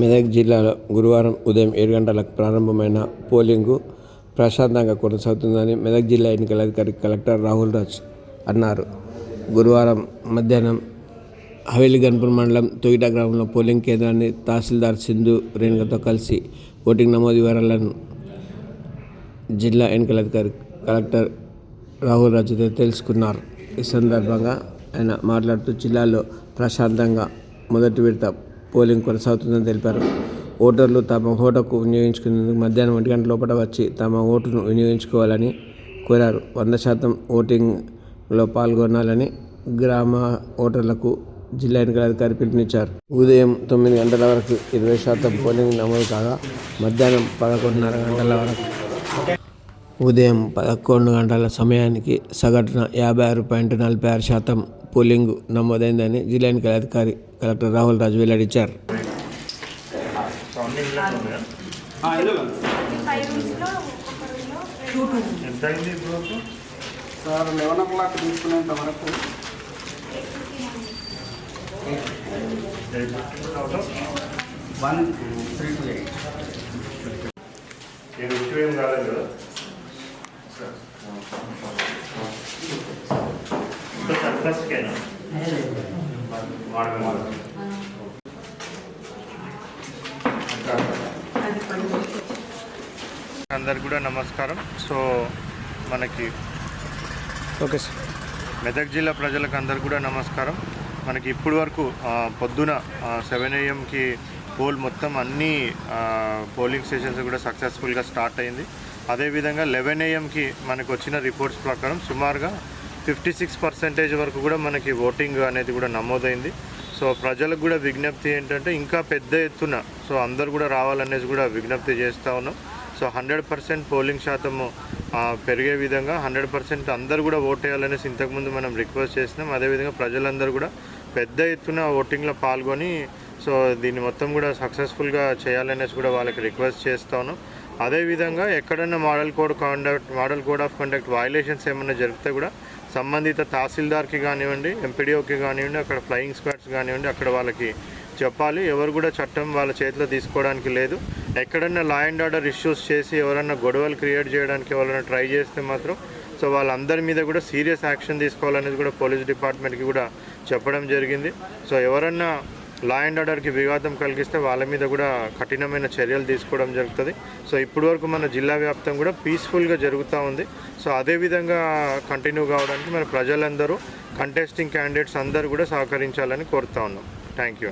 మెదక్ జిల్లాలో గురువారం ఉదయం ఏడు గంటలకు ప్రారంభమైన పోలింగు ప్రశాంతంగా కొనసాగుతుందని మెదక్ జిల్లా ఎన్నికల అధికారి కలెక్టర్ రాహుల్ రాజ్ అన్నారు. గురువారం మధ్యాహ్నం హవేలీ గన్పూర్ మండలం తొగిట గ్రామంలో పోలింగ్ కేంద్రాన్ని తహసీల్దార్ సింధు రేణుకతో కలిసి ఓటింగ్ నమోదు వివరాలను జిల్లా ఎన్నికల అధికారి కలెక్టర్ రాహుల్ రాజుతో తెలుసుకున్నారు. ఈ సందర్భంగా ఆయన మాట్లాడుతూ జిల్లాలో ప్రశాంతంగా మొదటి విడత పోలింగ్ కొనసాగుతుందని తెలిపారు. ఓటర్లు తమ ఓటుకు వినియోగించుకునేందుకు మధ్యాహ్నం ఒంటి గంట లోపల వచ్చి తమ ఓటును వినియోగించుకోవాలని కోరారు. వంద శాతం ఓటింగ్లో పాల్గొనాలని గ్రామ ఓటర్లకు జిల్లా ఎన్నికల అధికారి పిలుపునిచ్చారు. ఉదయం తొమ్మిది గంటల వరకు ఇరవై శాతం పోలింగ్ నమోదు కాగా మధ్యాహ్నం పదకొండున్నర గంటల వరకు. ఉదయం పదకొండు గంటల సమయానికి సగటున యాభై ఆరు పాయింట్ నలభై ఆరు శాతం పోలింగ్ నమోదైందని జిల్లా ఎన్నికల అధికారి కలెక్టర్ రాహుల్ రాజు వెల్లడించారు? సార్ లెవెన్ ఓ క్లాక్ తీసుకునేంత వరకు. వన్ త్రీ టు ఎయిట్ ఎక్కువ కాలేదు ఫస్ట్కేనా అందరికి కూడా నమస్కారం. సో మనకి ఓకే సార్. మెదక్ జిల్లా ప్రజలకు అందరు కూడా నమస్కారం. మనకి ఇప్పుడు వరకు పొద్దున సెవెన్ ఏఎంకి పోల్ మొత్తం అన్ని పోలింగ్ స్టేషన్స్ కూడా సక్సెస్ఫుల్గా స్టార్ట్ అయింది. అదేవిధంగా లెవెన్ ఏఎంకి మనకు వచ్చిన రిపోర్ట్స్ ప్రకారం సుమారుగా ఫిఫ్టీ సిక్స్ పర్సెంటేజ్ వరకు కూడా మనకి ఓటింగ్ అనేది కూడా నమోదైంది. సో ప్రజలకు కూడా విజ్ఞప్తి ఏంటంటే ఇంకా పెద్ద ఎత్తున సో అందరు కూడా రావాలనేసి కూడా విజ్ఞప్తి చేస్తూ ఉన్నాం. సో హండ్రెడ్ పర్సెంట్ పోలింగ్ శాతము పెరిగే విధంగా హండ్రెడ్ పర్సెంట్ అందరు కూడా ఓట్ ఇంతకుముందు మనం రిక్వెస్ట్ చేసినాం. అదేవిధంగా ప్రజలందరూ కూడా పెద్ద ఎత్తున ఓటింగ్లో పాల్గొని సో దీన్ని మొత్తం కూడా సక్సెస్ఫుల్గా చేయాలనేసి కూడా వాళ్ళకి రిక్వెస్ట్ చేస్తా ఉన్నాం. అదేవిధంగా ఎక్కడన్నా model code conduct model code of conduct violations ఏమైనా జరిగితే కూడా సంబంధిత తహసీల్దార్కి కానివ్వండి ఎంపీడీఓకి కానివ్వండి అక్కడ ఫ్లయింగ్ స్క్వాడ్స్ కానివ్వండి అక్కడ వాళ్ళకి చెప్పాలి. ఎవరు కూడా చట్టం వాళ్ళ చేతిలో తీసుకోవడానికి లేదు. ఎక్కడన్నా లా అండ్ ఆర్డర్ ఇష్యూస్ చేసి ఎవరన్నా గొడవలు క్రియేట్ చేయడానికి ఎవరైనా ట్రై చేస్తే మాత్రం సో వాళ్ళందరి మీద కూడా సీరియస్ యాక్షన్ తీసుకోవాలనేది కూడా పోలీస్ డిపార్ట్మెంట్కి కూడా చెప్పడం జరిగింది. సో ఎవరన్నా లా అండ్ ఆర్డర్కి వివాదం కలిగిస్తే వాళ్ళ మీద కూడా కఠినమైన చర్యలు తీసుకోవడం జరుగుతుంది. సో ఇప్పటి వరకు మన జిల్లా వ్యాప్తం కూడా పీస్ఫుల్గా జరుగుతూ ఉంది. సో అదే విధంగా కంటిన్యూ కావడానికి మన ప్రజలందరూ కంటెస్టింగ్ క్యాండిడేట్స్ అందరూ కూడా సహకరించాలని కోరుతా ఉన్నాం. Thank you